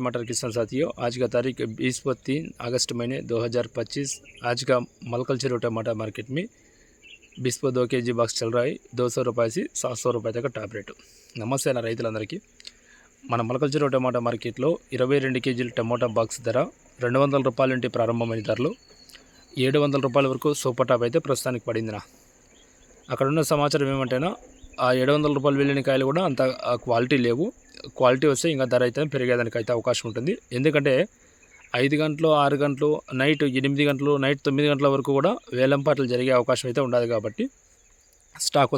टमाटर किसान साथियों? आज का तारीख बीस व तीन अगस्त महीने 2025 आज का मलकलचेरो टमाटर मार्केट में बीस व दो के जी बाक्स चल रहा है। दो सौ रुपये से सात सौ रुपये तक టాప్ రేటు నమస్తే నా రైతులందరికీ। మన మలకల్చెరువు టమాటా మార్కెట్లో ఇరవై రెండు కేజీల టమాటా బాక్స్ ధర రెండు వందల రూపాయల నుండి ప్రారంభమైన ధరలు ఏడు వందల రూపాయల వరకు సూపర్ టాప్ అయితే ప్రస్తుతానికి పడిందినా అక్కడ ఉన్న సమాచారం ఏమంటేనా ఆ ఏడు వందల రూపాయలు వెళ్ళిన కాయలు కూడా అంత క్వాలిటీ లేవు. క్వాలిటీ వస్తే ఇంకా ధర అయితే పెరిగేదానికి అయితే అవకాశం ఉంటుంది. ఎందుకంటే ఐదు గంటలు ఆరు గంటలు నైట్ ఎనిమిది గంటలు నైట్ తొమ్మిది గంటల వరకు కూడా వేలంపాట్లు జరిగే అవకాశం అయితే ఉండదు కాబట్టి స్టాక్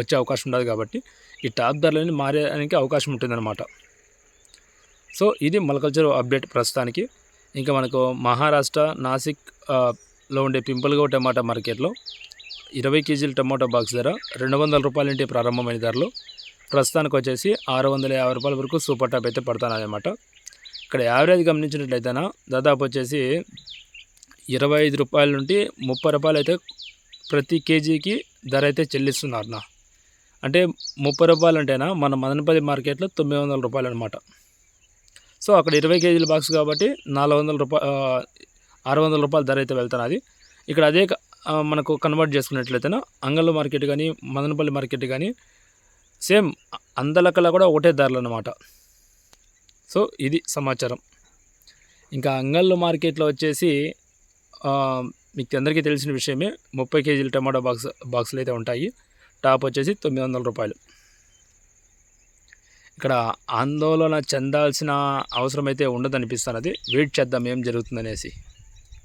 వచ్చే అవకాశం ఉండదు కాబట్టి ఈ టాప్ ధరలని మారేదానికి అవకాశం ఉంటుందన్నమాట. సో ఇది మలకల్చర్ అప్డేట్ ప్రస్తుతానికి. ఇంకా మనకు మహారాష్ట్ర నాసిక్లో ఉండే పింపుల్గో టమాటా మార్కెట్లో ఇరవై కేజీల టమాటా బాక్స్ ధర రెండు వందల రూపాయల నుండి ప్రారంభమైన ధరలు. ప్రస్తుతానికి వచ్చేసి ఆరు వందల యాభై రూపాయల వరకు సూపర్ టాప్ అయితే పడతానమాట ఇక్కడ యావరేజ్ గమనించినట్లయితేనా దాదాపు వచ్చేసి ఇరవై ఐదు రూపాయల నుండి ముప్పై రూపాయలు అయితే ప్రతి కేజీకి ధర అయితే చెల్లిస్తున్నారు అంటే ముప్పై రూపాయలు అంటేనా మన మదనపల్లి మార్కెట్లో తొమ్మిది వందల రూపాయలు అనమాట సో అక్కడ ఇరవై కేజీల బాక్స్ కాబట్టి నాలుగు వందల రూపాయ ఆరు వందల రూపాయల ధర అయితే వెళ్తున్నది. ఇక్కడ అదే క- మనకు కన్వర్ట్ చేసుకున్నట్లయితేనా అంగళ్ళు మార్కెట్ కానీ మదనపల్లి మార్కెట్ కానీ సేమ్ అందలకల్లా కూడా ఒకటే ధరలు అనమాట సో ఇది సమాచారం. ఇంకా అంగళ్ళు మార్కెట్లో వచ్చేసి మీకు అందరికీ తెలిసిన విషయమే ముప్పై కేజీల టమాటో బాక్స్ బాక్సులు అయితే ఉంటాయి. టాప్ వచ్చేసి తొమ్మిది వందల రూపాయలు. ఇక్కడ ఆందోళన చెందాల్సిన అవసరం అయితే ఉండదనిపిస్తున్నది వెయిట్ చేద్దాం ఏం జరుగుతుందనేసి.